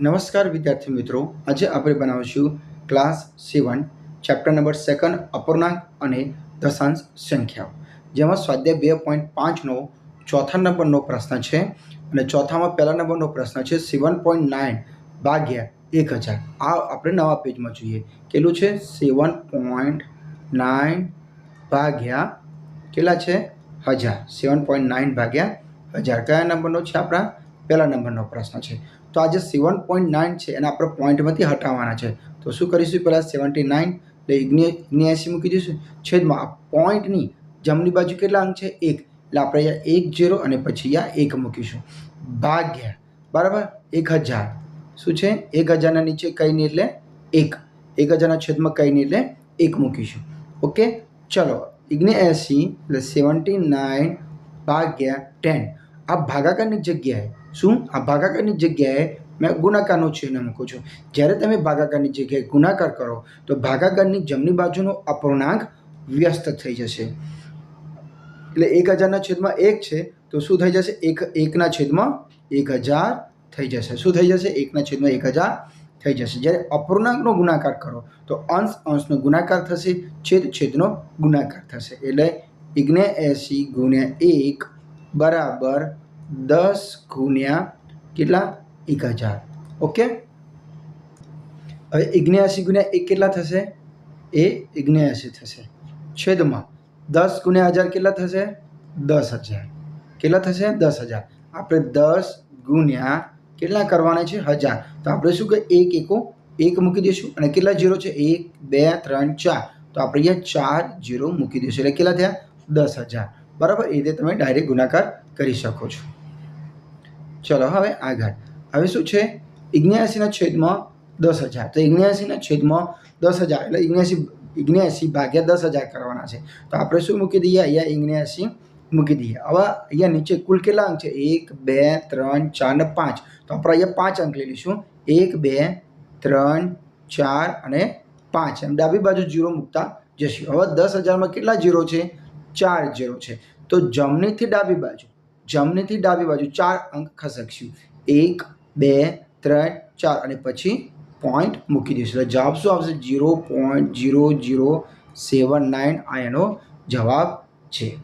નમસ્કાર વિદ્યાર્થી મિત્રો. આજે આપણે બનાવીશું class seven, chapter number second, અપૂર્ણાંક અને દશાંશ સંખ્યાઓ. જેમાં સ્વાધ્યાય બે પોઈન્ટ પાંચનો, ચોથા નંબરનો પ્રશ્ન છે અને ચોથામાં પહેલા નંબરનો પ્રશ્ન છે સેવન પોઈન્ટ નાઇન ભાગ્યા એક હજાર. આ આપણે નવા પેજમાં જોઈએ. કેટલું છે? સેવન પોઈન્ટ નાઇન ભાગ્યા કેટલા છે? હજાર. સેવન પોઈન્ટ નાઇન ભાગ્યા હજાર. કયા નંબરનો છે આપણા? પહેલા નંબરનો પ્રશ્ન છે. તો આજે સેવન પોઈન્ટ નાઇન છે, એને આપણે પોઈન્ટમાંથી હટાવવાના છે. તો શું કરીશું પહેલાં સેવન્ટી નાઇન એટલે ઇગ્નેસી મૂકી દઈશું. છેદમાં આ પોઈન્ટની જમણી બાજુ કેટલા અંક છે? એક. એટલે આપણે અહીંયા એક ઝીરો અને પછી અહીંયા એક મૂકીશું. ભાગ્યા. બરાબર? એક હજાર. શું છે? એક હજારના નીચે કંઈ નહીં એટલે એક. એક હજારના છેદમાં કંઈ નહીં એટલે એક મૂકીશું. ઓકે? ચલો. ઇગ્ને એસી એટલે સેવન્ટી નાઇન ભાગ્યા ટેન આ ભાગાકારની જગ્યાએ શું? આ ભાગાકારની જગ્યાએ મેં ગુણાકારનું ચિહ્ન મૂકું છું. જ્યારે તમે ભાગાકારની જગ્યાએ ગુણાકાર કરો, તો ભાગાકારની જમણી બાજુનો અપૂર્ણાંક વ્યસ્ત થઈ જશે. એટલે એક હજારના છેદમાં એક છે, તો શું થઈ જશે? એક, એકના છેદમાં એક હજાર થઈ જશે. શું થઈ જશે? એકના છેદમાં એક હજાર થઈ જશે. જ્યારે અપૂર્ણાંકનો ગુણાકાર કરો, તો અંશ, અંશનો ગુણાકાર થશે, છેદ, છેદનો ગુણાકાર થશે. એટલે ઇગ્ને એસી ગુણ્યા એક બરાબર દસ ગુણ્યા કેટલા? એક હજાર. ઓકે? હવે ઇગ્નેયાસી ગુણ્યા એક કેટલા થશે? એ ઇગ્નેયાસી થશે. છેદમાં દસ ગુણ્યા હજાર કેટલા થશે? દસ હજાર. કેટલા થશે? દસ હજાર. આપણે દસ ગુણ્યા કેટલા કરવાના છે? હજાર. તો આપણે શું કે એક એકો એક મૂકી દઈશું. અને કેટલા જીરો છે? એક, બે, ત્રણ, ચાર. તો આપણે અહીંયા ચાર જીરો મૂકી દઈશું. એટલે કેટલા થયા? દસ હજાર. બરાબર? એ રીતે તમે ડાયરેક્ટ ગુણાકાર કરી શકો છો. ચલો હવે આગળ. હવે શું છે? ઇગ્નેસીના છેદમાં દસ હજાર. તો ઇગ્નેસીના છેદમાં દસ હજાર એટલે ઇગ્નેસી ઇગ્નેસી ભાગ્યા દસ હજાર કરવાના છે. તો આપણે શું મૂકી દઈએ? અહીંયા ઇગ્નેસી મૂકી દઈએ. હવે અહીંયા નીચે કુલ કેટલા અંક છે? એક, બે, ત્રણ, ચાર ને પાંચ. તો આપણે અહીંયા પાંચ અંક લઈ લઈશું. એક, બે, ત્રણ, ચાર અને પાંચ. એમ ડાબી બાજુ જીરો મૂકતા જશું. હવે દસ હજારમાં કેટલા જીરો છે? ચાર જીરો છે. તો જમણીથી ડાબી બાજુ જમણીથી ડાબી બાજુ ચાર અંક ખસકશું એક, બે, ત્રણ, ચાર અને પછી પોઈન્ટ મૂકી દઈશું. એટલે જવાબ શું આવશે? Zero point zero zero seven nine આ એનો જવાબ છે.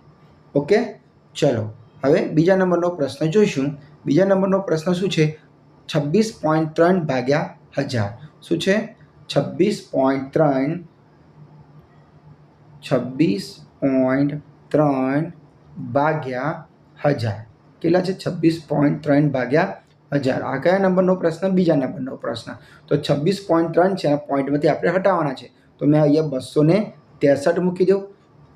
ઓકે? ચલો, હવે બીજા નંબરનો પ્રશ્ન જોઈશું. બીજા નંબરનો પ્રશ્ન શું છે? છવ્વીસ પોઈન્ટ ત્રણ ભાગ્યા હજાર. શું છે? છવ્વીસ પોઈન્ટ ત્રણ, છવ્વીસ પોઈન્ટ ત્રણ ભાગ્યા હજાર. કેટલા છે? છવ્વીસ પોઈન્ટ ત્રણ ભાગ્યા હજાર. આ કયા નંબરનો પ્રશ્ન? બીજા નંબરનો પ્રશ્ન. તો છવ્વીસ પોઈન્ટ ત્રણ છે, આ પોઈન્ટમાંથી આપણે હટાવવાના છે. તો મેં અહીંયા બસો ને ત્રેસઠ મૂકી દઉં.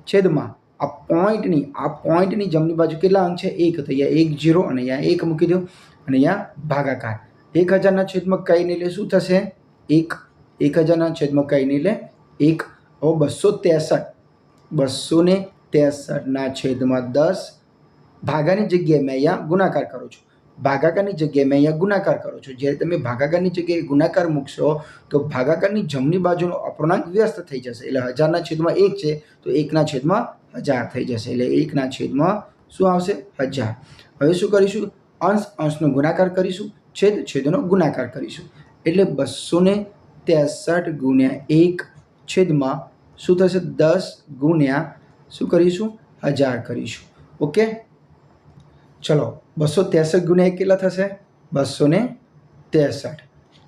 છેદમાં આ પોઈન્ટની આ પોઈન્ટની જમણી બાજુ કેટલા અંક છે? એક. તો અહીંયા એક જીરો અને અહીંયા એક મૂકી દો અને અહીંયા ભાગાકાર. એક હજારના છેદમાં કઈ નહીં લે, શું થશે? એક. એક હજારના છેદમાં કઈ નહીં લે, એક. હવે બસો ત્રેસઠ. બસો ને ત્રેસઠના છેદમાં દસ. ભાગાની જગ્યાએ મેં અહીંયા ગુણાકાર કરું છું. ભાગાકારની જગ્યાએ મેં અહીંયા ગુણાકાર કરું છું. જ્યારે તમે ભાગાકારની જગ્યાએ ગુણાકાર મૂકશો, તો ભાગાકારની જમણી બાજુનો અપૂર્ણાંક વ્યસ્ત થઈ જશે. એટલે હજારના છેદમાં એક છે, તો એકના છેદમાં હજાર થઈ જશે. એટલે એકના છેદમાં શું આવશે? હજાર. હવે શું કરીશું? અંશ, અંશનો ગુણાકાર કરીશું. છેદ, છેદનો ગુણાકાર કરીશું. એટલે બસો ને ત્રેસઠ ગુણ્યા એક છેદમાં શું થશે? દસ ગુણ્યા શું કરીશું? હજાર કરીશું. ઓકે? ચલો બસો ત્રેસઠ ગુણ્યા એક કેટલા થશે? બસો ને ત્રેસઠ.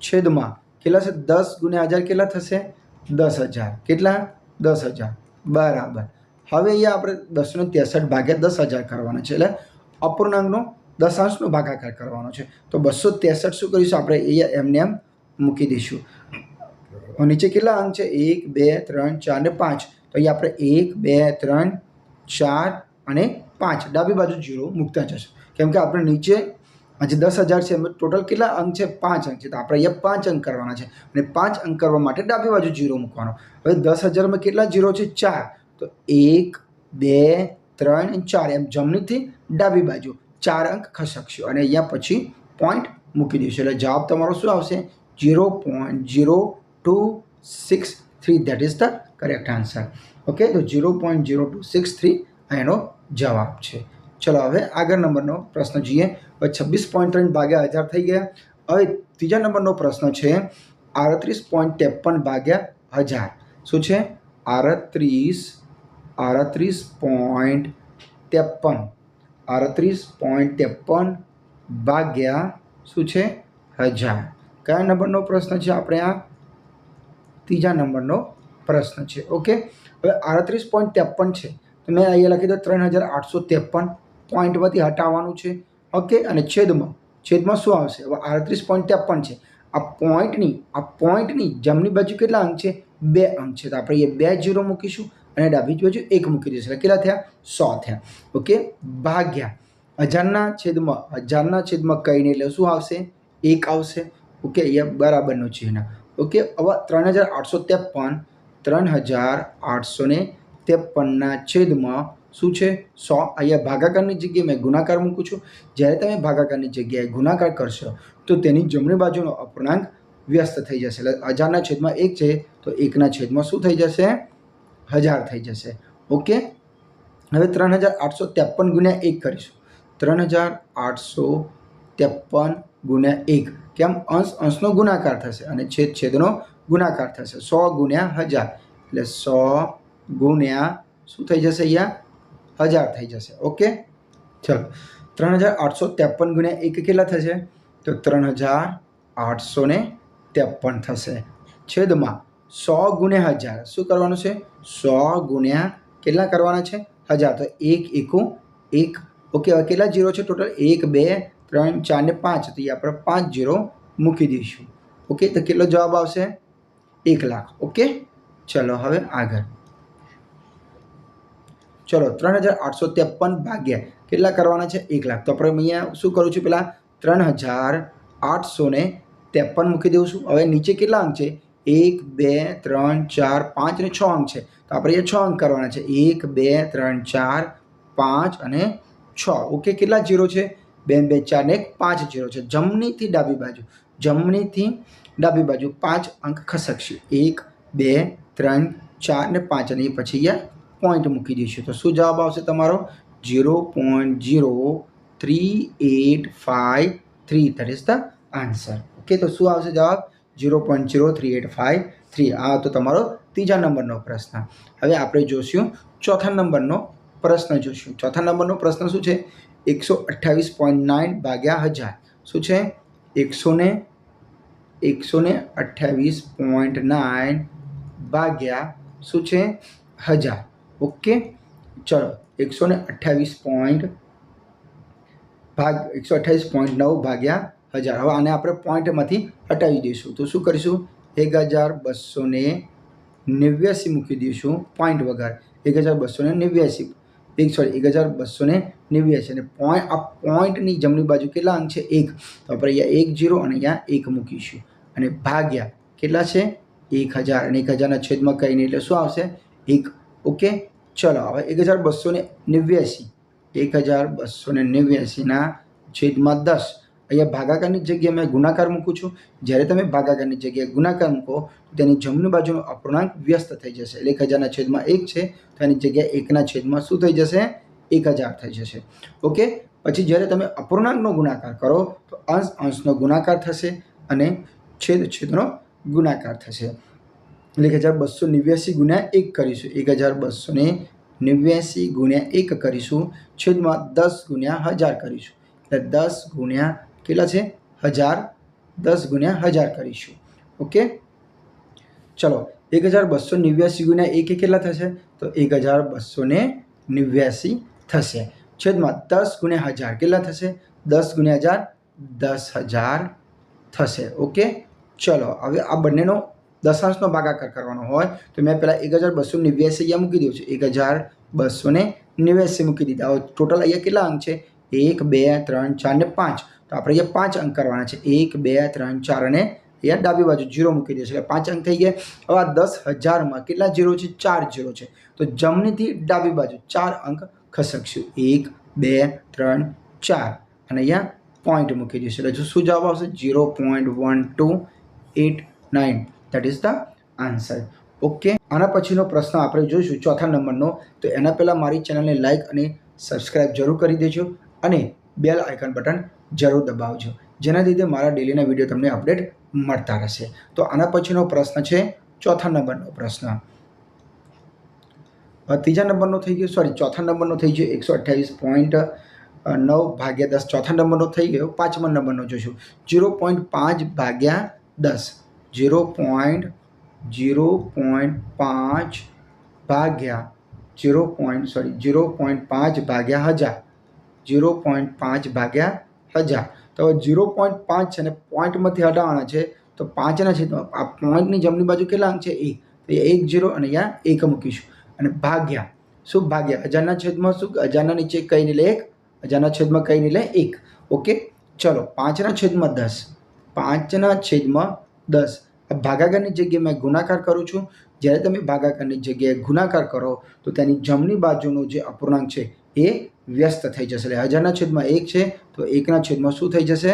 છેદમાં કેટલા છે? દસ ગુણ્યા હજાર કેટલા થશે? દસ હજાર. કેટલા? દસ હજાર. બરાબર. હવે અહીંયા આપણે દસનો ત્રેસઠ ભાગ્યા દસ હજાર કરવાના છે. એટલે અપૂર્ણાંકનો દશાંશનો ભાગાકાર કરવાનો છે. તો બસો ત્રેસઠ શું કરીશું? આપણે અહીંયા એમને એમ મૂકી દઈશું. નીચે કેટલા અંક છે? એક, બે, ત્રણ, ચાર ને પાંચ. તો અહીંયા આપણે એક, બે, ત્રણ, ચાર અને પાંચ, ડાબી બાજુ જીરો, મૂકતા જશો. કેમ કે આપણે નીચે આજે દસ હજાર છે, એમાં ટોટલ કેટલા અંક છે? પાંચ અંક છે. તો આપણે અહીંયા પાંચ અંક કરવાના છે. અને પાંચ અંક કરવા માટે ડાબી બાજુ જીરો મૂકવાનો. હવે દસ હજારમાં કેટલા જીરો છે? ચાર. તો એક, બે, ત્રણ ચાર. એમ જમણીથી ડાબી બાજુ ચાર અંક ખસકશો. અને અહીંયા પછી પોઈન્ટ મૂકી દઈશું. એટલે જવાબ તમારો શું આવશે? Zero point zero two six three that is the correct answer okay તો zero point zero two six three એનો જવાબ છે. ચલો હવે આગળ નંબરનો પ્રશ્ન જોઈએ. છવ્વીસ પોઈન્ટ ત્રણ ભાગ્યા હજાર થઈ ગયા. હવે ત્રીજા નંબરનો પ્રશ્ન છે, આડત્રીસ પોઈન્ટ ત્રેપન ભાગ્યા હજાર શું છે? આડત્રીસ આડત્રીસ પોઈન્ટ ત્રેપન. આડત્રીસ પોઈન્ટ ત્રેપન ભાગ્યા શું છે? હજાર કયા નંબરનો પ્રશ્ન છે આપણે આ? ત્રીજા નંબરનો પ્રશ્ન છે. ઓકે? હવે આડત્રીસ પોઈન્ટ ત્રેપન છે. મેં અહીંયા લખી દો ત્રણ હજાર આઠસો ત્રેપન પોઈન્ટમાંથી હટાવવાનું છે. ઓકે, અને છેદમાં છેદમાં શું આવશે? હવે આડત્રીસ પોઈન્ટ ત્રેપન છે. આ પોઈન્ટની આ પોઈન્ટની જમણી બાજુ કેટલા અંક છે? બે અંક છે. તો આપણે એ બે જીરો મૂકીશું અને ડાબી બાજુ એક મૂકી દઈશું. કેટલા થયા? સો થયા. ઓકે, ભાગ્યા. હજારના છેદમાં હજારના છેદમાં કહીને એટલે શું આવશે? એક આવશે. ઓકે, અહીંયા બરાબરનું ચિહ્ન. ઓકે, હવે ત્રણ હજાર આઠસો ત્રેપન, ત્રણ હજાર આઠસો ત્રેપનના છેદમાં શું છે? સો. અહીંયા ભાગાકારની જગ્યાએ મેં ગુણાકાર મૂકું છું. જ્યારે તમે ભાગાકારની જગ્યાએ ગુણાકાર કરશો, તો તેની જમણી બાજુનો અપૂર્ણાંક વ્યસ્ત થઈ જશે. એટલે હજારના છેદમાં એક છે, તો એકના છેદમાં શું થઈ જશે? હજાર થઈ જશે. ઓકે? હવે ત્રણ હજાર આઠસો ત્રેપન ગુણ્યા એક કરીશું. ત્રણ હજાર આઠસો ત્રેપન ગુણ્યા એક. કેમ? અંશ અંશનો ગુણાકાર થશે અને છેદ છેદનો ગુણાકાર થશે. સો ગુણ્યા હજાર. એટલે સો ગુણ્યા શું થઈ જશે અહીંયા? હજાર થઈ જશે. ઓકે? ચલો. ત્રણ હજાર આઠસો ત્રેપન ગુણ્યા એક કેટલા થશે? તો ત્રણ હજાર આઠસો ને ત્રેપન થશે. છેદમાં સો ગુણ્યા હજાર. શું કરવાનું છે? સો ગુણ્યા કેટલા કરવાના છે? હજાર. તો એક એકું એક. ઓકે, હવે કેટલા જીરો છે ટોટલ? એક, બે, ત્રણ, ચાર ને પાંચ. તો એ આપણે પાંચ જીરો મૂકી દઈશું. ઓકે, તો કેટલો જવાબ આવશે? એક લાખ. ઓકે? ચલો, હવે આગળ. ચલો, ત્રણ હજાર આઠસો ત્રેપન ભાગ્યા. કેટલા કરવાના છે? એક લાખ. તો આપણે અહીંયા શું કરું છું પેલા? ત્રણ હજાર આઠસો ને ત્રેપન મૂકી દઉં છું. હવે નીચે કેટલા અંક છે? એક, બે, ત્રણ, ચાર, પાંચ અને છ અંક છે. તો આપણે અહીંયા છ અંક કરવાના છે. એક, બે, ત્રણ, ચાર, પાંચ અને છ. ઓકે કેટલા જીરો છે? બે બે, ચાર ને એક, પાંચ જીરો છે. જમણીથી ડાબી બાજુ. જમણીથી ડાબી બાજુ પાંચ અંક ખસકશે. એક, બે, ત્રણ, ચાર ને પાંચ. અને એ પછી અહીંયા પોઈન્ટ મૂકી દઈશું તો શું જવાબ આવશે તમારો? Zero point zero three eight five three that is the answer okay તો શું આવશે જવાબ? Zero point zero three eight five three આ તો તમારો ત્રીજા નંબરનો પ્રશ્ન. હવે આપણે જોશું ચોથા નંબરનો પ્રશ્ન જોશું. ચોથા નંબરનો પ્રશ્ન શું છે? એકસો અઠ્ઠાવીસ પોઈન્ટ નાઇન ભાગ્યા હજાર. શું છે? એકસો ને એકસો ને અઠ્ઠાવીસ પોઈન્ટ નાઇન ભાગ્યા શું છે? હજાર. ઓકે? ચલો, એકસો ને અઠ્ઠાવીસ પોઈન્ટ ભાગ, એકસો અઠ્ઠાવીસ પોઈન્ટ નવ ભાગ્યા હજાર. હવે આને આપણે પોઈન્ટમાંથી હટાવી દઈશું. તો શું કરીશું? એક હજાર બસો ને નેવ્યાસી મૂકી દઈશું પોઈન્ટ વગર. એક હજાર બસો ને નેવ્યાસી. એક સોરી એક હજાર બસો ને નેવ્યાસી. અને પોઈન્ટ આ પોઈન્ટની જમણી બાજુ કેટલા અંક છે? એક. તો આપણે અહીંયા એક જીરો અને અહીંયા એક મૂકીશું. અને ભાગ્યા કેટલા છે? એક હજાર. અને એક હજારના છેદમાં કહીને એટલે શું આવશે? એક. ઓકે? ચલો, હવે એક હજાર બસો ને નેવ્યાસી એક હજાર બસો ને નેવ્યાસીના છેદમાં દસ. અહીંયા ભાગાકારની જગ્યાએ મેં ગુણાકાર મૂકું છું. જ્યારે તમે ભાગાકારની જગ્યાએ ગુણાકાર મૂકો તેની જમણી બાજુનો અપૂર્ણાંક વ્યસ્ત થઈ જશે. એટલે એક હજારના છેદમાં એક છે, તો એની જગ્યાએ એકના છેદમાં શું થઈ જશે? એક હજાર થઈ જશે. ઓકે? પછી જ્યારે તમે અપૂર્ણાંકનો ગુણાકાર કરો, તો અંશ અંશનો ગુણાકાર થશે અને છેદ છેદનો ગુણાકાર થશે. એટલે એક હજાર બસો નેવ્યાસી ગુણ્યા એક કરીશું. એક હજાર બસો ને નેવ્યાસી ગુણ્યા એક કરીશું. છેદમાં દસ ગુણ્યા હજાર કરીશું. એટલે દસ ગુણ્યા કેટલા છે? હજાર. દસ ગુણ્યા હજાર કરીશું. ઓકે? ચલો, એક હજાર બસો નેવ્યાસી ગુણ્યા એક કેટલા થશે? તો એક હજાર બસો ને નેવ્યાસી થશે. છેદમાં દસ ગુણ્યા હજાર કેટલા થશે? દસ ગુણ્યા હજાર દસ હજાર થશે. ઓકે? ચલો, હવે આ બંનેનો દશાંશનો ભાગાકાર કરવાનો હોય, તો મેં પહેલાં એક હજાર બસો નેવ્યાસી અહીંયા મૂકી દઉં છું. એક હજાર બસો ને નેવ્યાસી મૂકી દીધા. હવે ટોટલ અહીંયા કેટલા અંક છે? એક, બે, ત્રણ, ચાર ને પાંચ. તો આપણે અહીંયા પાંચ અંક કરવાના છે. એક, બે, ત્રણ, ચાર અને અહીંયા ડાબી બાજુ જીરો મૂકી દઈશું એટલે પાંચ અંક થઈ ગયા. હવે આ દસ હજારમાં કેટલા જીરો છે? ચાર જીરો છે. તો જમણીથી ડાબી બાજુ ચાર અંક ખસકશું. એક, બે, ત્રણ, ચાર. અને અહીંયા પોઈન્ટ મૂકી દઈશું. એટલે શું જવાબ આવશે? Zero point one two eight nine that is the answer okay આના પછીનો પ્રશ્ન આપણે જોઈશું ચોથા નંબરનો. તો એના પહેલાં મારી ચેનલને લાઇક અને સબસ્ક્રાઇબ જરૂર કરી દેજો અને બેલ આઇકન બટન જરૂર દબાવજો. જેના લીધે મારા ડેલીના વીડિયો તમને અપડેટ મળતા રહેશે. તો આના પછીનો પ્રશ્ન છે ચોથા નંબરનો પ્રશ્ન. ત્રીજા નંબરનો થઈ ગયો સોરી ચોથા નંબરનો થઈ ગયો એકસો અઠ્યાવીસ પોઈન્ટ નવ ભાગ્યા દસ. ચોથા નંબરનો થઈ ગયો, પાંચમા નંબરનો જોઈશું જીરો પોઈન્ટ પાંચ ભાગ્યા દસ. જીરો પોઈન્ટ જીરો પોઈન્ટ પાંચ ભાગ્યા zero point sorry zero point પાંચ ભાગ્યા હજાર. જીરો પોઈન્ટ પાંચ ભાગ્યા હજાર. તો હવે જીરો પોઈન્ટ પાંચ છે ને પોઈન્ટમાંથી હટાવવાના છે, તો પાંચના છેદમાં આ પોઈન્ટની જમણી બાજુ કેટલા અંક છે? એક તો એ એક જીરો અને અહીંયા એક મૂકીશું. અને ભાગ્યા. શું ભાગ્યા? હજારના છેદમાં શું? હજારના નીચે કઈ નહીં લે એક, હજારના છેદમાં કઈ નહીં લે એક. ઓકે? ચલો, પાંચના છેદમાં દસ. પાંચના છેદમાં દસ. ભાગાકારની જગ્યાએ મેં ગુણાકાર કરું છું. જ્યારે તમે ભાગાકારની જગ્યાએ ગુણાકાર કરો, તો તેની જમણી બાજુનો જે અપૂર્ણાંક છે, એ વ્યસ્ત થઈ જશે. એટલે હજારના છેદમાં એક છે, તો એકના છેદમાં શું થઈ જશે?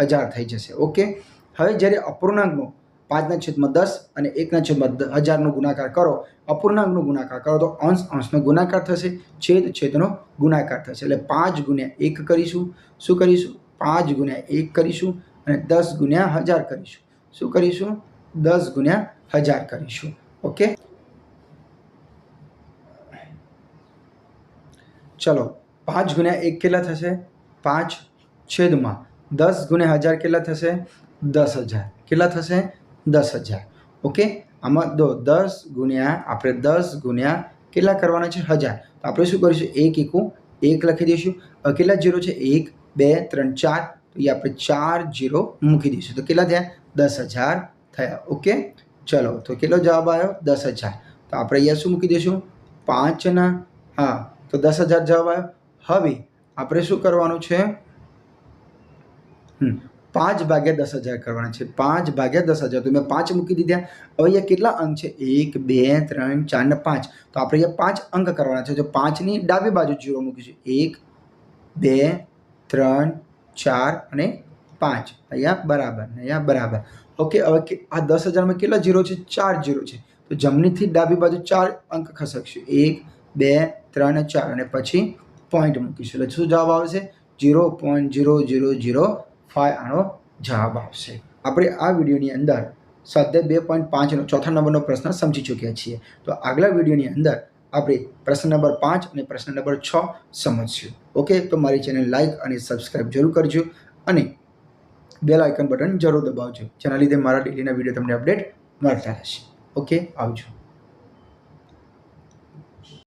હજાર થઈ જશે. ઓકે? હવે જ્યારે અપૂર્ણાંકનો પાંચના છેદમાં દસ અને એકના છેદમાં હજારનો ગુણાકાર કરો, અપૂર્ણાંકનો ગુણાકાર કરો, તો અંશ અંશનો ગુણાકાર થશે, છેદ છેદનો ગુણાકાર થશે. એટલે પાંચ ગુણ્યા એક કરીશું. શું કરીશું? પાંચ ગુણ્યા એક કરીશું અને દસ ગુણ્યા હજાર કરીશું. શું કરીશું? દસ ગુણ્યા હજાર કરીશું. ઓકે? ચલો, પાંચ ગુણ્યા એક કેટલા થશે? પાંચ છેદમાં દસ ગુણ્યા હજાર કેટલા થશે? દસ હજાર. કેટલા થશે? દસ હજાર. ઓકે? આમાં દો, દસ ગુણ્યા, આપણે દસ ગુણ્યા કેટલા કરવાના છે? હજાર. તો આપણે શું કરીશું? એક એકું એક લખી દઈશું. હવે કેટલા જીરો છે? એક, બે, ત્રણ, ચાર. તો એ આપણે ચાર જીરો મૂકી દઈશું. તો કેટલા થયા? દસ હજાર થયા. ઓકે? ચલો, તો કેટલો જવાબ આવ્યો? દસ હજાર. તો આપણે અહીંયા શું મૂકી દઈશું? પાંચના હા, તો દસ હજાર જવાબ આવ્યો. હવે આપણે શું કરવાનું છે? પાંચ ભાગ્યા દસ હજાર કરવાના છે. પાંચ ભાગ્યા દસ હજાર. તો મેં પાંચ મૂકી દીધા. હવે અહીંયા કેટલા અંક છે? એક, બે, ત્રણ, ચાર ને પાંચ. તો આપણે અહીંયા પાંચ અંક કરવાના છે. જો પાંચની ડાબી બાજુ જીરો મૂકીશું. એક, બે, ત્રણ, ચાર અને પાંચ. અહીંયા બરાબર ને અહીંયા બરાબર. ઓકે, હવે આ દસ હજારમાં કેટલા જીરો છે? ચાર જીરો છે. તો જમણીથી ડાબી બાજુ ચાર અંક ખસકશું. એક, બે, ત્રણ, ચાર અને પછી પોઈન્ટ મૂકીશું. એટલે શું જવાબ આવશે? Zero point zero zero zero five આનો જવાબ આવશે. આપણે આ વિડીયોની અંદર સ્વાધ્યાય બે પોઈન્ટ પાંચનો ચોથા નંબરનો પ્રશ્ન સમજી ચૂક્યા છીએ. તો આગલા વિડીયોની અંદર આપણે પ્રશ્ન નંબર પાંચ અને પ્રશ્ન નંબર છ સમજશું. ઓકે, તો મારી ચેનલ લાઇક અને સબસ્ક્રાઈબ જરૂર કરજો અને બેલ આઇકન બટન જરૂર દબાવજો. જેના લીધે મારા ડેલીના વીડિયો તમને અપડેટ મળતા રહેશે. ઓકે આવજો.